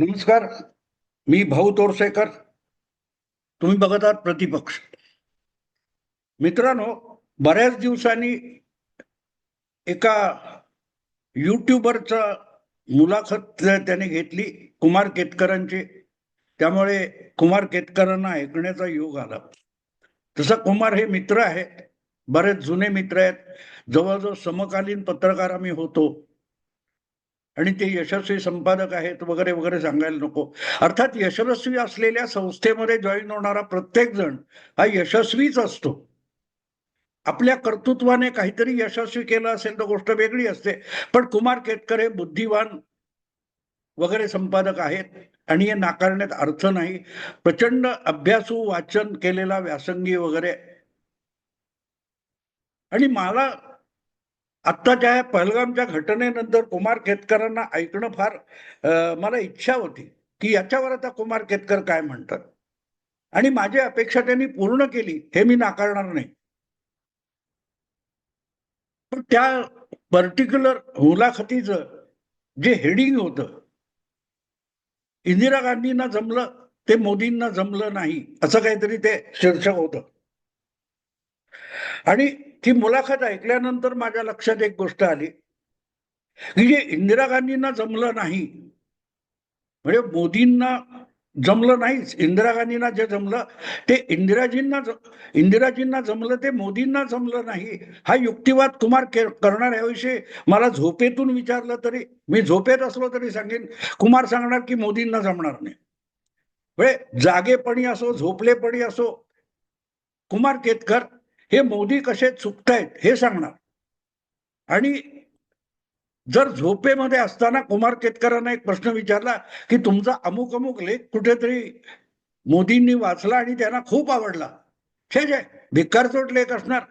नमस्कार मी भाऊ तोरसेकर तुम्ही बघत आहात प्रतिपक्ष. मित्रांनो बऱ्याच दिवसांनी एका युट्यूबरचा मुलाखत त्याने घेतली कुमार केतकरांची. त्यामुळे कुमार केतकरांना ऐकण्याचा योग आला. तसं कुमार हे मित्र आहेत बरेच जुने मित्र आहेत. जवळजवळ समकालीन पत्रकार आम्ही होतो. आणि ते यशस्वी संपादक आहेत वगैरे वगैरे सांगायला नको. अर्थात यशस्वी असलेल्या संस्थेमध्ये जॉईन होणारा प्रत्येक जण हा यशस्वीच असतो. आपल्या कर्तृत्वाने काहीतरी यशस्वी केलं असेल तर गोष्ट वेगळी असते. पण कुमार केतकर हे बुद्धिवान वगैरे संपादक आहेत आणि हे नाकारण्यात अर्थ नाही. प्रचंड अभ्यासू वाचन केलेला व्यासंगी वगैरे. आणि मला आत्ताच्या या पहलगामच्या घटनेनंतर कुमार केतकरांना ऐकणं फार मला इच्छा होती की याच्यावर आता कुमार केतकर काय म्हणतात. आणि माझी अपेक्षा त्यांनी पूर्ण केली हे मी नाकारणार नाही. पण त्या पर्टिक्युलर मुलाखतीचं जे हेडिंग होतं इंदिरा गांधींना जमलं ते मोदींना जमलं नाही असं काहीतरी ते शीर्षक होतं. आणि ती मुलाखत ऐकल्यानंतर माझ्या लक्षात एक गोष्ट आली की जे इंदिरा गांधींना जमलं नाही म्हणजे मोदींना जमलं नाहीच इंदिरा गांधींना जे जमलं ते इंदिराजींना इंदिराजींना जमलं ते मोदींना जमलं नाही. हा युक्तिवाद कुमार के- करणाऱ्याविषयी मला झोपेतून विचारलं तरी मी झोपेत असलो तरी सांगेन कुमार सांगणार की मोदींना जमणार नाही. म्हणजे जागेपणी असो झोपलेपणी असो कुमार केतकर हे मोदी कसे चुकतायत हे सांगणार. आणि जर झोपेमध्ये असताना कुमार केतकरांना एक प्रश्न विचारला की तुमचा अमुक अमुक लेख कुठेतरी मोदींनी वाचला आणि त्यांना खूप आवडला. छे छे भिकारचोट लेख असणार.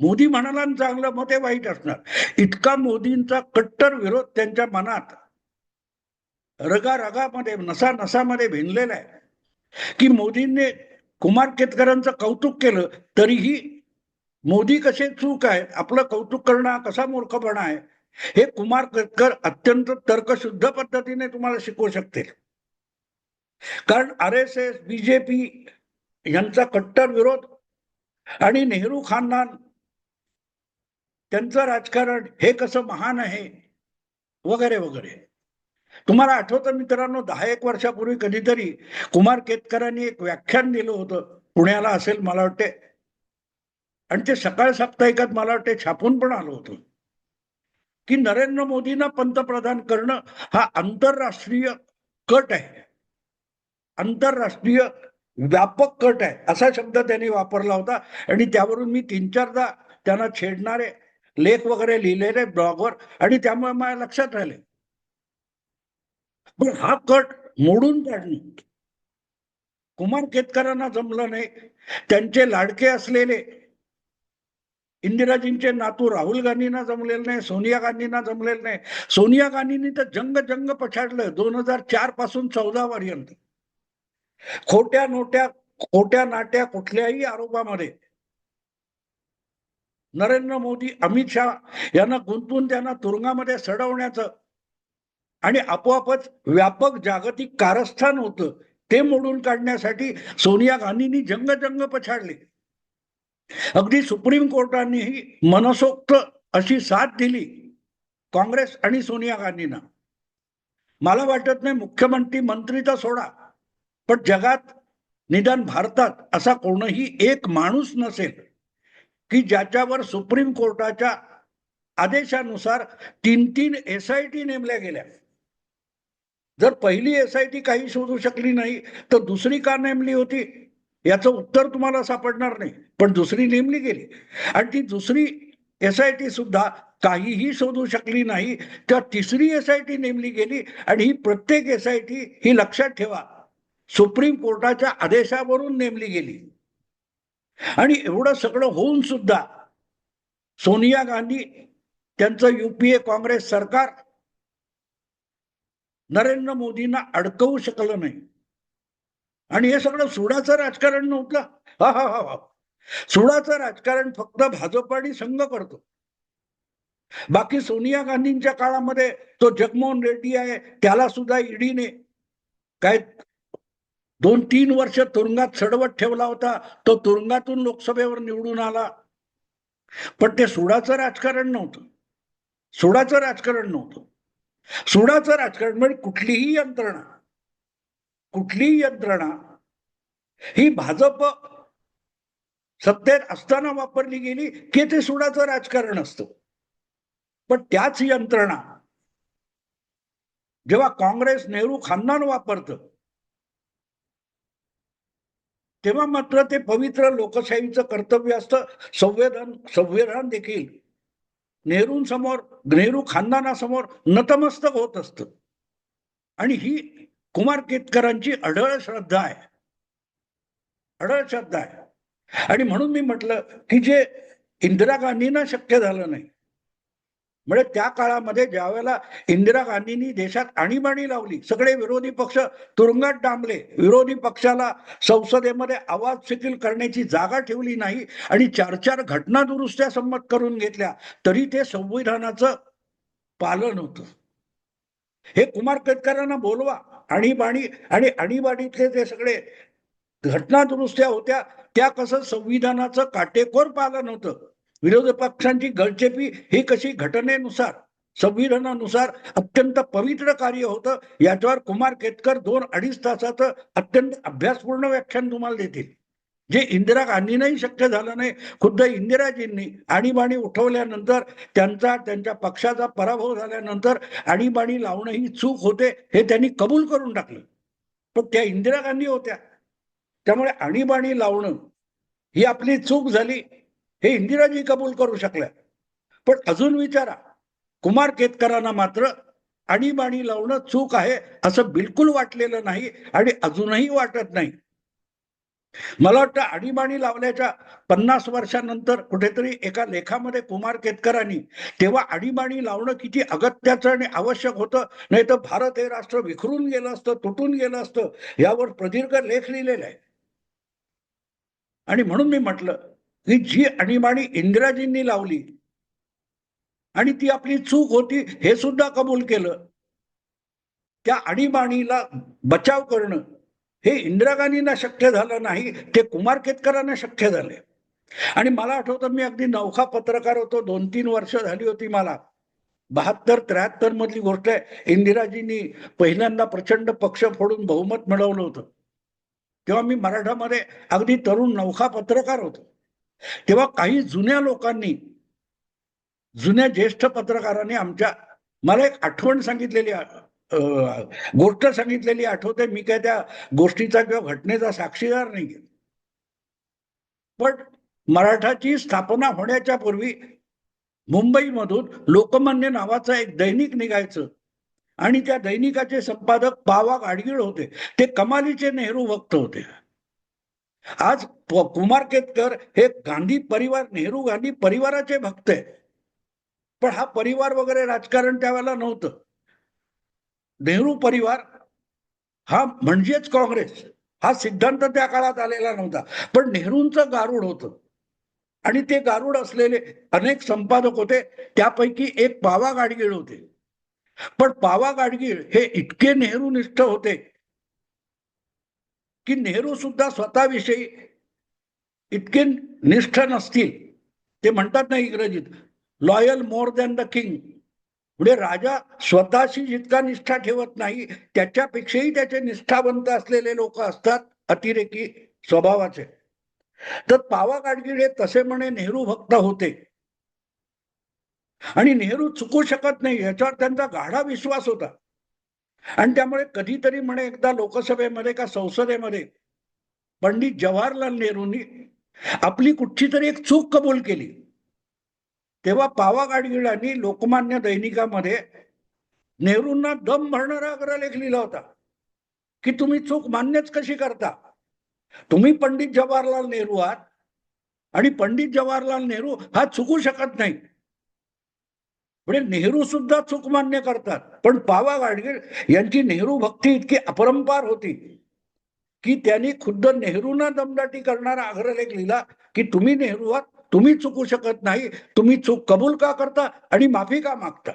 मोदी म्हणाला आणि चांगलं मग ते वाईट असणार. इतका मोदींचा कट्टर विरोध त्यांच्या मनात रगा रगामध्ये नसा नसामध्ये भिनलेला आहे. की मोदींनी कुमार केतकरांचं कौतुक केलं तरीही मोदी कसे चूक आहे आपलं कौतुक करणं कसा मूर्खपणा आहे हे कुमार केतकर अत्यंत तर्कशुद्ध पद्धतीने तुम्हाला शिकवू शकतील. कारण आर एस एस बीजेपी यांचा कट्टर विरोध आणि नेहरू खानदान त्यांचं राजकारण हे कसं महान आहे वगैरे वगैरे. तुम्हाला आठवतं मित्रांनो दहा एक वर्षापूर्वी कधीतरी कुमार केतकरांनी एक व्याख्यान दिलं होतं पुण्याला असेल मला वाटते. आणि ते सकाळ साप्ताहिकात मला वाटते छापून पण आलं होतं. की नरेंद्र मोदींना पंतप्रधान करणं हा आंतरराष्ट्रीय कट आहे. आंतरराष्ट्रीय व्यापक कट आहे असा शब्द त्यांनी वापरला होता. आणि त्यावरून मी तीन चारदा त्यांना छेडणारे लेख वगैरे लिहिलेले ब्लॉगवर आणि त्यामुळे माझ्या लक्षात राहिले. पण हा कट मोडून काढणे. कुमार केतकरांना जमलं नाही. त्यांचे लाडके असलेले इंदिराजींचे नातू राहुल गांधींना जमलेले नाही सोनिया गांधींना जमलेले नाही. सोनिया गांधींनी तर जंग जंग पछाडलं दोन हजार चारपासून चौदा पर्यंत. खोट्या नोट्या खोट्या नाट्या कुठल्याही आरोपामध्ये. नरेंद्र मोदी अमित शहा यांना गुंतून त्यांना तुरुंगामध्ये सडवण्याचं आणि आपोआपच व्यापक जागतिक कारस्थान होतं. ते मोडून काढण्यासाठी सोनिया गांधींनी जंग जंग पछाडले. अगदी सुप्रीम कोर्टानेही मनसोक्त अशी साथ दिली काँग्रेस आणि सोनिया गांधींना. मला वाटत नाही मुख्यमंत्री मंत्री तर सोडा पण जगात निदान भारतात असा कोणही एक माणूस नसेल की ज्याच्यावर सुप्रीम कोर्टाच्या आदेशानुसार तीन तीन एस आय टी नेमल्या गेल्या. जर पहिली एस आय टी काही शोधू शकली नाही तर दुसरी का नेमली होती? याचं उत्तर तुम्हाला सापडणार नाही पण दुसरी नेमली गेली. आणि ती दुसरी एस आय टी सुद्धा काहीही शोधू शकली नाही तर तिसरी एस आय टी नेमली गेली आणि ही प्रत्येक एस आय टी ही लक्षात ठेवा सुप्रीम कोर्टाच्या आदेशावरून नेमली गेली. आणि एवढं सगळं होऊन सुद्धा सोनिया गांधी त्यांचं युपीए काँग्रेस सरकार नरेंद्र मोदींना अडकवू शकलं नाही. आणि हे सगळं सुडाचं राजकारण नव्हतं. हा हा हा हा. सुडाचं राजकारण फक्त भाजप आणि संघ करतो. बाकी सोनिया गांधींच्या काळामध्ये तो जगमोहन रेड्डी आहे त्याला सुद्धा ईडीने काय दोन तीन वर्ष तुरुंगात सडवत ठेवला होता तो तुरुंगातून लोकसभेवर निवडून आला. पण ते सुडाचं राजकारण नव्हतं. सुडाचं राजकारण नव्हतं. सुडाचं राजकारण म्हणजे कुठलीही यंत्रणा कुठलीही यंत्रणा ही भाजप सत्तेत असताना वापरली गेली की ते सुडाचं राजकारण असतं. पण त्याच यंत्रणा जेव्हा काँग्रेस नेहरू खानदान वापरतं तेव्हा मात्र ते पवित्र लोकशाहीचं कर्तव्य असतं. संविधान संविधान देखील नेहरूंसमोर नेहरू खानदानासमोर नतमस्तक होत असत. आणि ही कुमार केतकरांची अढळ श्रद्धा आहे. अढळ श्रद्धा आहे. आणि म्हणून मी म्हटलं की जे इंदिरा गांधींना शक्य झालं नाही म्हणजे त्या काळामध्ये ज्यावेळेला इंदिरा गांधींनी देशात आणीबाणी लावली सगळे विरोधी पक्ष तुरुंगात डांबले विरोधी पक्षाला संसदेमध्ये आवाज शिथिल करण्याची जागा ठेवली नाही आणि चार चार घटना दुरुस्त्या संमत करून घेतल्या तरी ते संविधानाचं पालन होतं. हे कुमार केतकरांना बोलवा आणीबाणी आणि आणीबाणीतले ते सगळे घटना दुरुस्त्या होत्या त्या कसं संविधानाचं काटेकोर पालन होतं. विरोधी पक्षांची गळचेपी ही कशी घटनेनुसार संविधानानुसार अत्यंत पवित्र कार्य होतं याच्यावर कुमार केतकर दोन अडीच तासाचं अत्यंत अभ्यासपूर्ण व्याख्यान तुम्हाला देतील. जे इंदिरा गांधींनाही शक्य झालं नाही खुद्द इंदिराजींनी आणीबाणी उठवल्यानंतर त्यांचा त्यांच्या पक्षाचा पराभव झाल्यानंतर आणीबाणी लावणं ही चूक होते हे त्यांनी कबूल करून टाकलं. पण त्या इंदिरा गांधी होत्या. त्यामुळे आणीबाणी लावणं ही आपली चूक झाली. हे इंदिराजी कबूल करू शकल्या. पण अजून विचारा कुमार केतकरांना मात्र आणीबाणी लावणं चूक आहे असं बिलकुल वाटलेलं नाही आणि अजूनही वाटत नाही. मला वाटतं आणीबाणी लावल्याच्या पन्नास वर्षानंतर कुठेतरी एका लेखामध्ये कुमार केतकरांनी तेव्हा आणीबाणी लावणं किती अगत्याचं आणि आवश्यक होतं नाही तर भारत हे राष्ट्र विखरून गेलं असतं तुटून गेलं असतं यावर प्रदीर्घ लेख लिहिलेला आहे. आणि म्हणून मी म्हटलं ही जी आणीबाणी इंदिराजींनी लावली आणि ती आपली चूक होती हे सुद्धा कबूल केलं. त्या आणीबाणीला बचाव करणं हे इंदिरा गांधींना शक्य झालं नाही ते कुमार केतकरांना शक्य झाले. आणि मला आठवतं मी अगदी नौखा पत्रकार होतो दोन तीन वर्ष झाली होती मला. बहात्तर त्र्याहत्तर मधली गोष्ट आहे इंदिराजींनी पहिल्यांदा प्रचंड पक्ष फोडून बहुमत मिळवलं होतं. तेव्हा मी मराठामध्ये अगदी तरुण नौखा पत्रकार होतो. तेव्हा काही जुन्या लोकांनी जुन्या ज्येष्ठ पत्रकारांनी आमच्या मला एक आठवण सांगितलेली गोष्ट सांगितलेली आठवते. मी काय त्या गोष्टीचा किंवा घटनेचा साक्षीदार नाही पण मराठाची स्थापना होण्याच्या पूर्वी मुंबईमधून लोकमान्य नावाचं एक दैनिक निघायचं आणि त्या दैनिकाचे संपादक पावा गाडगीळ होते. ते कमालीचे नेहरू भक्त होते. आज कुमार केतकर हे गांधी परिवार नेहरू गांधी परिवाराचे भक्त आहे पण हा परिवार वगैरे राजकारण त्यावेळेला नव्हतं. नेहरू परिवार हा म्हणजेच काँग्रेस. हा सिद्धांत त्या काळात आलेला नव्हता. पण नेहरूंचं गारुड होतं. आणि ते गारुड असलेले अनेक संपादक होते. त्यापैकी एक पावा गाडगीळ होते. पण पावा गाडगीळ हे इतके नेहरूनिष्ठ होते की नेहरू सुद्धा स्वतःविषयी इतके निष्ठ नसतील. ते म्हणतात ना इंग्रजीत loyal more than the king म्हणजे राजा स्वतःशी जितका निष्ठा ठेवत नाही त्याच्यापेक्षाही त्याचे निष्ठावंत असलेले लोक असतात अतिरेकी स्वभावाचे. तर पावा गाडगिळे तसे म्हणे नेहरू भक्त होते. आणि नेहरू चुकू शकत नाही याच्यावर त्यांचा गाढा विश्वास होता. आणि त्यामुळे कधीतरी म्हणे एकदा लोकसभेमध्ये का संसदेमध्ये पंडित जवाहरलाल नेहरूंनी आपली कुठची तरी एक चूक कबूल केली. तेव्हा पावा गाडगिळांनी लोकमान्य दैनिकामध्ये नेहरूंना दम भरणारा अग्रलेख लिहिला होता की तुम्ही चूक मान्यच कशी करता? तुम्ही पंडित जवाहरलाल नेहरू आहात आणि पंडित जवाहरलाल नेहरू हा चुकू शकत नाही. म्हणजे नेहरू सुद्धा चूक मान्य करतात. पण पावा गाडगीळ यांची नेहरू भक्ती इतकी अपरंपार होती की त्यांनी खुद्द नेहरूंना दमदाटी करणारा अग्रलेख लिहिला की तुम्ही नेहरू आहात तुम्ही चुकू शकत नाही तुम्ही चूक कबूल का करता आणि माफी का मागता?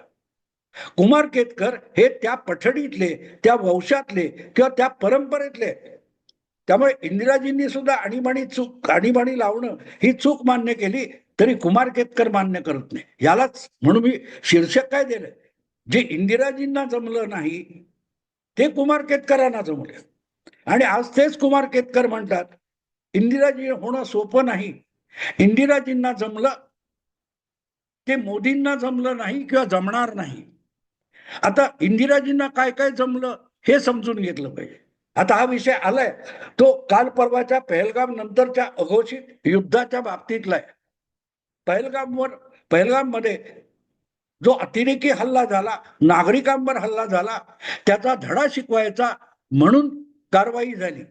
कुमार केतकर हे त्या पठडीतले त्या वंशातले किंवा त्या परंपरेतले त्यामुळे इंदिराजींनी सुद्धा आणीबाणी चूक आणीबाणी लावणं ही चूक मान्य केली. तरी कुमार केतकर मान्य करत नाही. यालाच म्हणून मी शीर्षक काय दिलं जे इंदिराजींना जमलं नाही ते कुमार केतकरांना जमले. आणि आज तेच कुमार केतकर म्हणतात इंदिराजी होणं सोपं नाही. इंदिराजींना जमलं ते मोदींना जमलं नाही किंवा जमणार नाही. आता इंदिराजींना काय काय जमलं हे समजून घेतलं पाहिजे. आता हा विषय आलाय. तो काल परवाच्या पहलगाम नंतरच्या अघोषित युद्धाच्या बाबतीतला आहे पहलगामवर पहलगाममध्ये जो अतिरेकी हल्ला झाला नागरिकांवर हल्ला झाला त्याचा धडा शिकवायचा म्हणून कारवाई झाली.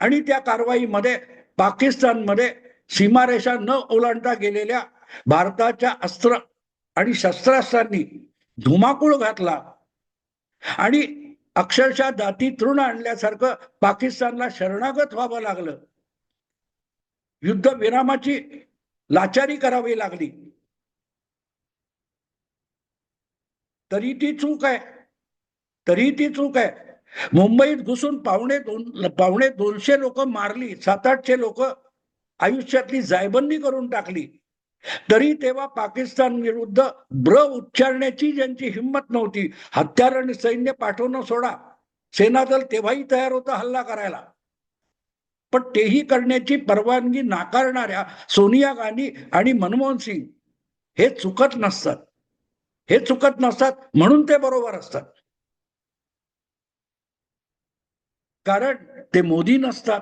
आणि त्या कारवाईमध्ये पाकिस्तानमध्ये सीमारेषा न ओलांडता गेलेल्या भारताच्या अस्त्र आणि शस्त्रास्त्रांनी धुमाकूळ घातला आणि अक्षरशः जाती तृण आणल्यासारखं पाकिस्तानला शरणागत व्हावं लागलं. युद्ध विरामाची लाचारी करावी लागली. तरी ती चूक आहे. तरी ती चूक आहे. मुंबईत घुसून पावणे दोन पावणे दोनशे लोक मारली सात आठशे लोक आयुष्यातली जायबंदी करून टाकली. तरी तेव्हा पाकिस्तान विरुद्ध ब्र उच्चारण्याची ज्यांची हिंमत नव्हती हत्यार आणि सैन्य पाठवणं सोडा. सेनादल तेव्हाही तयार होतं हल्ला करायला. पण तेही करण्याची परवानगी नाकारणाऱ्या सोनिया गांधी आणि मनमोहन सिंग हे चुकत नसतात. हे चुकत नसतात म्हणून ते बरोबर असतात. कारण ते मोदी नसतात.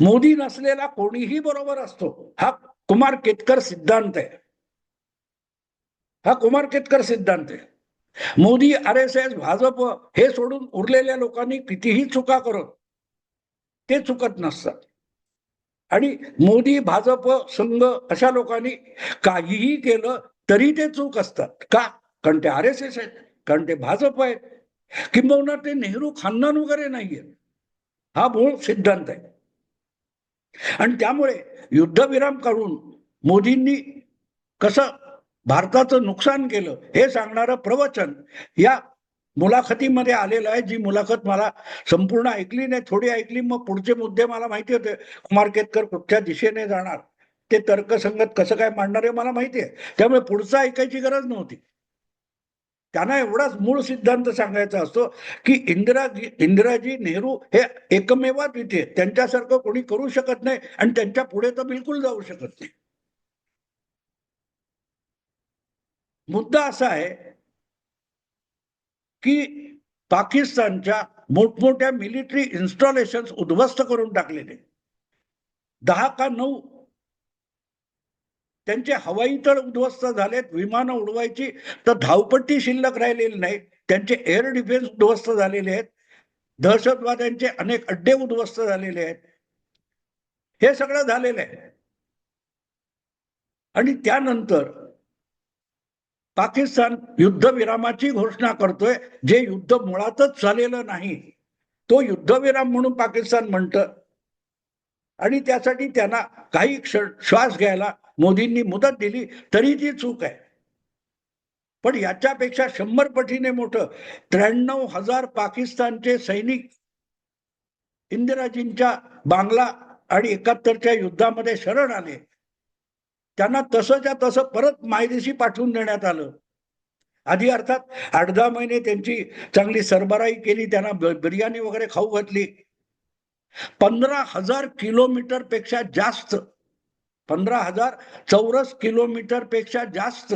मोदी नसलेला कोणीही बरोबर असतो. हा कुमार केतकर सिद्धांत आहे. हा कुमार केतकर सिद्धांत आहे. Modi R S S Bhajap हे सोडून उरलेल्या लोकांनी कितीही चुका करत ते चुकत नसतात. आणि मोदी भाजप संघ अशा लोकांनी काहीही केलं तरी ते चूक असतात. का? कारण ते आर एस एस आहेत कारण ते भाजप आहेत. किंबहुना ते नेहरू खानदान वगैरे नाहीये हा मूळ सिद्धांत आहे. आणि त्यामुळे युद्धविराम काढून मोदींनी कसं भारताचं नुकसान केलं हे सांगणारं प्रवचन या मुलाखतीमध्ये आलेलं आहे. जी मुलाखत मला संपूर्ण ऐकली नाही थोडी ऐकली मग पुढचे मुद्दे मला माहिती होते. कुमार केतकर कुठच्या दिशेने जाणार? ते तर्कसंगत कसं काय मांडणार हे मला माहिती आहे. त्यामुळे पुढचं ऐकायची गरज नव्हती. त्यांना एवढाच मूळ सिद्धांत सांगायचा असतो की इंदिराजी इंदिराजी नेहरू हे एकमेवात तिथे त्यांच्यासारखं कोणी करू शकत नाही आणि त्यांच्या पुढे तर बिलकुल जाऊ शकत नाही. मुद्दा असा आहे की पाकिस्तानच्या मोठमोठ्या मिलिटरी इन्स्टॉलेशन उद्ध्वस्त करून टाकलेले. दहा का नऊ त्यांचे हवाई तळ उद्ध्वस्त झालेत विमानं उडवायची तर धावपट्टी शिल्लक राहिलेली नाही त्यांचे एअर डिफेन्स उद्ध्वस्त झालेले आहेत दहशतवाद्यांचे अनेक अड्डे उद्ध्वस्त झालेले आहेत. हे सगळं झालेलं आहे. आणि त्यानंतर पाकिस्तान युद्धविरामाची घोषणा करतोय जे युद्ध मुळातच झालेलं नाही. तो युद्धविराम म्हणून पाकिस्तान म्हणतं. आणि त्यासाठी त्यांना काही क्षण श्वास घ्यायला मोदींनी मुदत दिली तरी ती चूक आहे. पण याच्यापेक्षा शंभर पटीने मोठं त्र्याण्णव हजार पाकिस्तानचे सैनिक इंदिराजींच्या बांगला आणि एकाहत्तरच्या युद्धामध्ये शरण आले. त्यांना तसंच्या तसं परत मायदेशी पाठवून देण्यात आलं. आधी अर्थात आठ दहा महिने त्यांची चांगली सरबराई केली त्यांना ब- बिर्याणी वगैरे खाऊ घातली. पंधरा हजार किलोमीटरपेक्षा जास्त पंधरा हजार चौरस किलोमीटरपेक्षा जास्त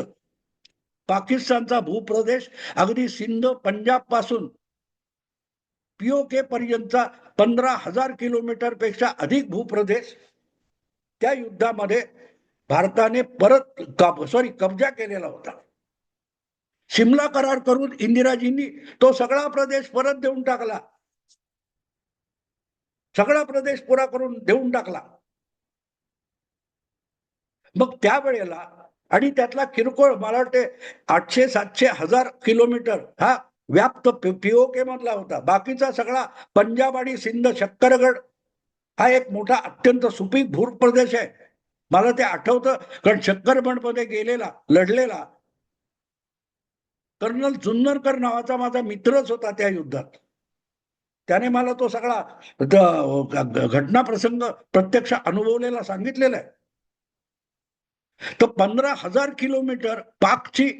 पाकिस्तानचा भूप्रदेश अगदी सिंध पंजाबपासून पीओके पर्यंतचा पंधरा हजार किलोमीटरपेक्षा अधिक भूप्रदेश त्या युद्धामध्ये भारताने परत कब सॉरी कब्जा केलेला होता. शिमला करार करून इंदिराजींनी तो सगळा प्रदेश परत देऊन टाकला. सगळा प्रदेश पुरा करून देऊन टाकला. मग त्यावेळेला आणि त्यातला किरकोळ मला वाटते आठशे सातशे हजार किलोमीटर हा व्याप्त पीओके मधला होता. बाकीचा सगळा पंजाब आणि सिंध शक्करगड हा एक मोठा अत्यंत सुपीक भूप्रदेश आहे. मला ते आठवतं कारण शंकरपणमध्ये गेलेला लढलेला. कर्नल जुन्नरकर नावाचा माझा मित्रच होता त्या युद्धात. त्याने मला तो सगळा घटना प्रसंग प्रत्यक्ष अनुभवलेला सांगितलेला आहे. तर पंधरा हजार किलोमीटर पाकची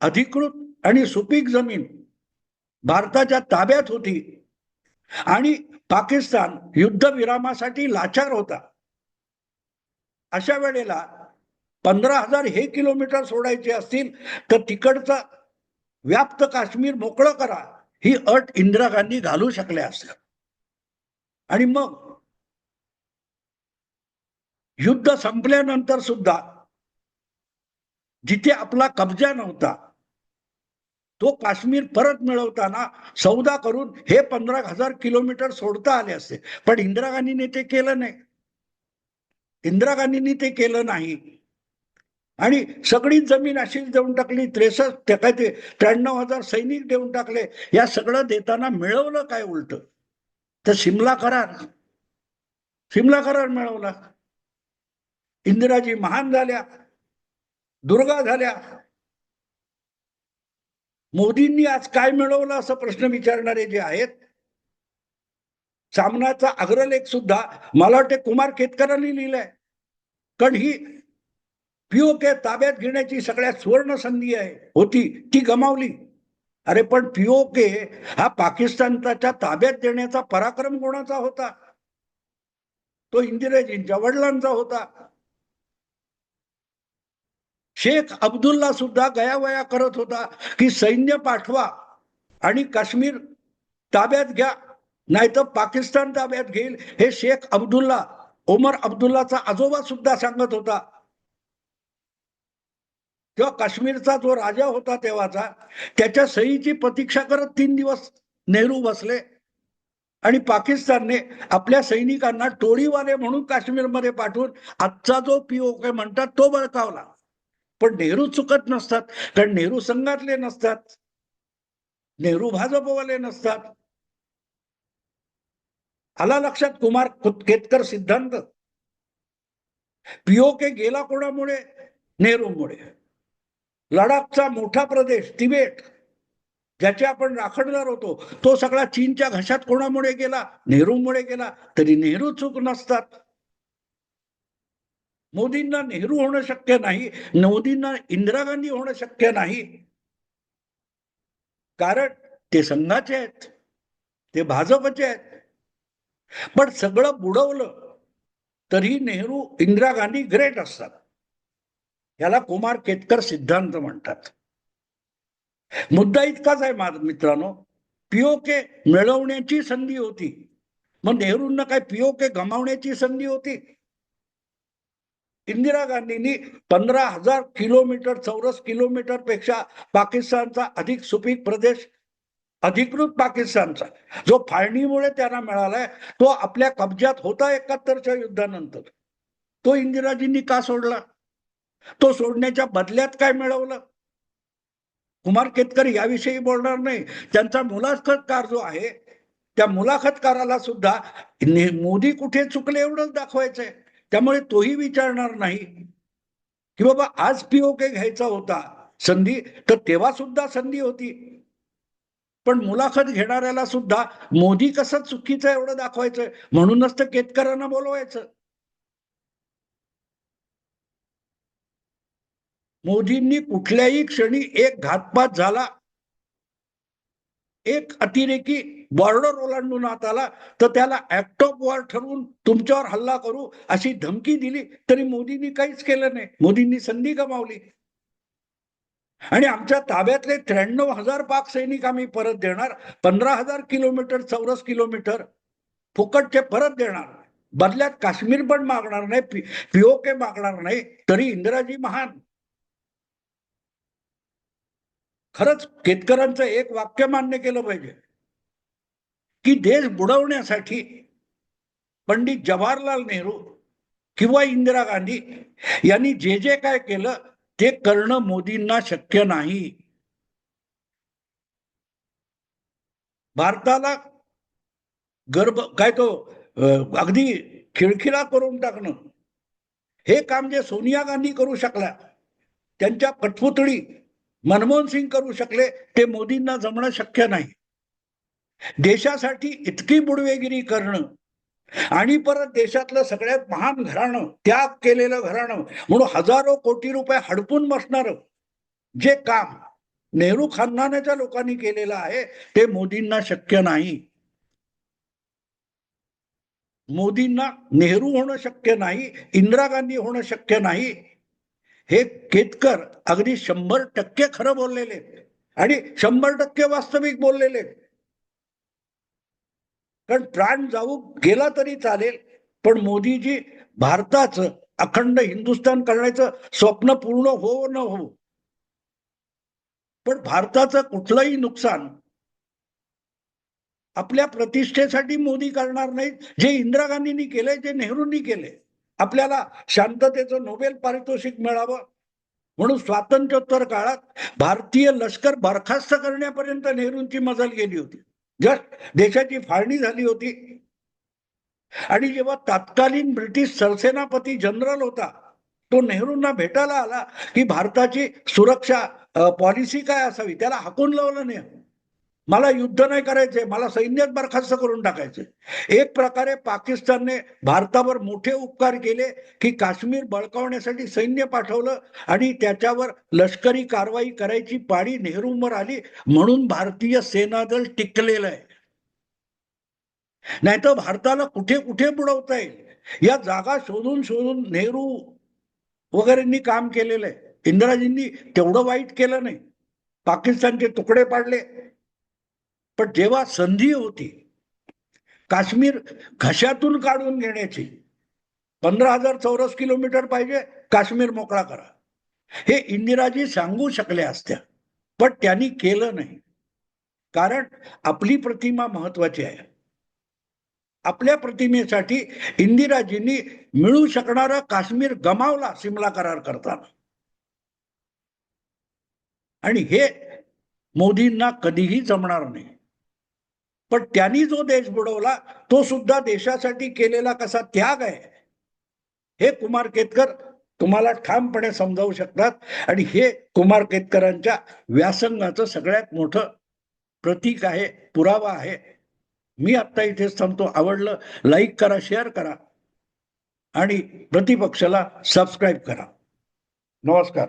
अधिकृत आणि सुपीक जमीन भारताच्या ताब्यात होती आणि पाकिस्तान युद्धविरामासाठी लाचार होता. अशा वेळेला पंधरा हजार हे किलोमीटर सोडायचे असतील तर तिकडचा व्याप्त काश्मीर मोकळं करा. ही अट इंदिरा गांधी घालू शकल्या असत्या. आणि मग युद्ध संपल्यानंतर सुद्धा जिथे आपला कब्जा नव्हता तो काश्मीर परत मिळवताना सौदा करून हे पंधरा हजार किलोमीटर सोडता आले असते. पण इंदिरा गांधीने ते केलं नाही. इंदिरा गांधींनी ते केलं नाही. आणि सगळी जमीन अशीच देऊन टाकली त्रेसष्ट ते काय ते त्र्याण्णव हजार सैनिक देऊन टाकले या सगळं देताना मिळवलं काय उलट? तर शिमला करार. शिमला करार मिळवला. इंदिराजी महान झाल्या दुर्गा झाल्या. मोदींनी आज काय मिळवलं असं प्रश्न विचारणारे जे आहेत सामनाचा अग्रलेख सुद्धा मला वाटते कुमार केतकरांनी लिहिलाय. कारण ही पीओके ताब्यात घेण्याची सगळ्यात सुवर्ण संधी आहे होती ती गमावली. अरे पण पीओके हा पाकिस्तानच्या ताब्यात देण्याचा पराक्रम कोणाचा होता? तो इंदिराजींच्या वडिलांचा होता. शेख अब्दुल्ला सुद्धा गयावया करत होता की सैन्य पाठवा आणि काश्मीर ताब्यात घ्या. नाहीतर पाकिस्तान ताब्यात घेईल. हे शेख अब्दुल्ला ओमर अब्दुल्लाचा आजोबा सुद्धा सांगत होता. तेव्हा काश्मीरचा जो राजा होता तेव्हाचा त्याच्या सहीची प्रतीक्षा करत तीन दिवस नेहरू बसले. आणि पाकिस्तानने आपल्या सैनिकांना टोळीवाले म्हणून काश्मीरमध्ये पाठवून आजचा जो पीओके म्हणतात तो बळकावला. पण नेहरू चुकत नसतात कारण नेहरू संघातले नसतात. नेहरू भाजपवाले नसतात. आला लक्षात? कुमार कुत- केतकर सिद्धांत. पीओके गेला कोणामुळे? नेहरूमुळे. लडाखचा मोठा प्रदेश तिबेट ज्याचे आपण राखणदार होतो तो सगळा चीनच्या घशात कोणामुळे गेला? नेहरूमुळे गेला. तरी नेहरू चूक नसतात. मोदींना नेहरू होणं शक्य नाही मोदींना इंदिरा गांधी होणं शक्य नाही. कारण ते संघाचे आहेत ते भाजपचे आहेत पण सगळं बुडवलं तरी नेहरू इंदिरा गांधी ग्रेट असतात. याला कुमार केतकर सिद्धांत म्हणतात. मुद्दा इतकाच आहे माझ मित्रांनो पीओके मिळवण्याची संधी होती. मग नेहरूंना काय पीओके गमावण्याची संधी होती? इंदिरा गांधींनी पंधरा हजार किलोमीटर चौरस किलोमीटरपेक्षा पाकिस्तानचा अधिक सुपीक प्रदेश अधिकृत पाकिस्तानचा. जो फाळणीमुळे त्यांना मिळालाय तो आपल्या कब्जात होता एकाहत्तरच्या युद्धानंतर. तो इंदिराजींनी का सोडला? तो सोडण्याच्या बदल्यात काय मिळवलं? कुमार केतकर याविषयी बोलणार नाही. त्यांचा मुलाखतकार जो आहे त्या मुलाखतकाराला सुद्धा मोदी कुठे चुकले एवढंच दाखवायचंय. त्यामुळे तोही विचारणार नाही. की बाबा आज पीओके घ्यायचा होता संधी तर तेव्हा सुद्धा संधी होती. पण मुलाखत घेणाऱ्याला सुद्धा मोदी कसं चुकीचं एवढं दाखवायचं? म्हणूनच तर केतकरांना बोलवायचं. मोदींनी कुठल्याही क्षणी एक घातपात झाला एक अतिरेकी बॉर्डर ओलांडून आत आला तर त्याला ऍक्ट ऑफ वॉर ठरवून तुमच्यावर हल्ला करू अशी धमकी दिली तरी मोदींनी काहीच केलं नाही. मोदींनी संधी गमावली. आणि आमच्या ताब्यातले त्र्याण्णव हजार पाक सैनिक आम्ही परत देणार पंधरा हजार किलोमीटर चौरस किलोमीटर फुकटचे परत देणार बदल्यात काश्मीर पण मागणार नाही पी पीओके मागणार नाही तरी इंदिराजी महान. खरंच केतकरांचं एक वाक्य मान्य केलं पाहिजे की देश बुडवण्यासाठी पंडित जवाहरलाल नेहरू किंवा इंदिरा गांधी यांनी जे जे काय केलं ते करणं मोदींना शक्य नाही. भारताला गर्भ काय तो अगदी खिळखिळा करून टाकणं. हे काम जे सोनिया गांधी करू शकल्या त्यांच्या कठपुतळी मनमोहन सिंग करू शकले ते मोदींना जमणं शक्य नाही. देशासाठी इतकी बुडवेगिरी करणं आणि परत देशातलं सगळ्यात महान घराणं त्याग केलेलं घराणं म्हणून हजारो कोटी रुपये हडपून बसणार जे काम नेहरू खानदानाच्या लोकांनी केलेलं आहे ते मोदींना शक्य नाही. मोदींना नेहरू होणं शक्य नाही इंदिरा गांधी होणं शक्य नाही. हे केतकर अगदी शंभर टक्के खरं बोललेले आणि शंभर टक्के वास्तविक बोललेले आहेत. कारण प्राण जाऊ गेला तरी चालेल पण मोदीजी भारताचं अखंड हिंदुस्थान करण्याचं स्वप्न पूर्ण हो न हो. पण भारताचं कुठलंही नुकसान आपल्या प्रतिष्ठेसाठी मोदी करणार नाहीत. जे इंदिरा गांधींनी केलंय जे नेहरूंनी केले आपल्याला शांततेचं नोबेल पारितोषिक मिळावं म्हणून स्वातंत्र्योत्तर काळात भारतीय लष्कर बरखास्त करण्यापर्यंत नेहरूंची मजल गेली होती. जस्ट देशाची फाळणी झाली होती. आणि जेव्हा तत्कालीन ब्रिटिश सरसेनापती जनरल होता तो नेहरूंना भेटायला आला की भारताची सुरक्षा पॉलिसी काय असावी? त्याला हाकून लावलं नाही मला युद्ध नाही करायचे मला सैन्यात बरखास्त करून टाकायचे. एक प्रकारे पाकिस्तानने भारतावर मोठे उपकार केले की काश्मीर बळकावण्यासाठी सैन्य पाठवलं आणि त्याच्यावर लष्करी कारवाई करायची पाळी नेहरूंवर आली म्हणून भारतीय सेनादल टिकलेलं आहे. नाहीतर भारताला कुठे कुठे बुडवता येईल? या जागा शोधून शोधून नेहरू वगैरेंनी काम केलेलं आहे. इंदिराजींनी तेवढं वाईट केलं नाही. पाकिस्तानचे तुकडे पाडले. पण जेव्हा संधी होती काश्मीर घशातून काढून घेण्याची पंधरा हजार चौरस किलोमीटर पाहिजे काश्मीर मोकळा करा. हे इंदिराजी सांगू शकल्या असत्या पण त्यांनी केलं नाही. कारण आपली प्रतिमा महत्वाची आहे. आपल्या प्रतिमेसाठी इंदिराजींनी मिळू शकणारा काश्मीर गमावला सिमला करार करताना. आणि हे मोदींना कधीही जमणार नाही. पण त्यांनी जो देश बुडवला तो सुद्धा देशासाठी केलेला कसा त्याग आहे हे कुमार केतकर तुम्हाला ठामपणे समजावू शकतात. आणि हे कुमार केतकरांच्या व्यासंगाचं सगळ्यात मोठं प्रतीक आहे पुरावा आहे. मी आत्ता इथेच थांबतो. आवडलं लाईक करा शेअर करा. आणि प्रतिपक्षाला सबस्क्राईब करा. नमस्कार.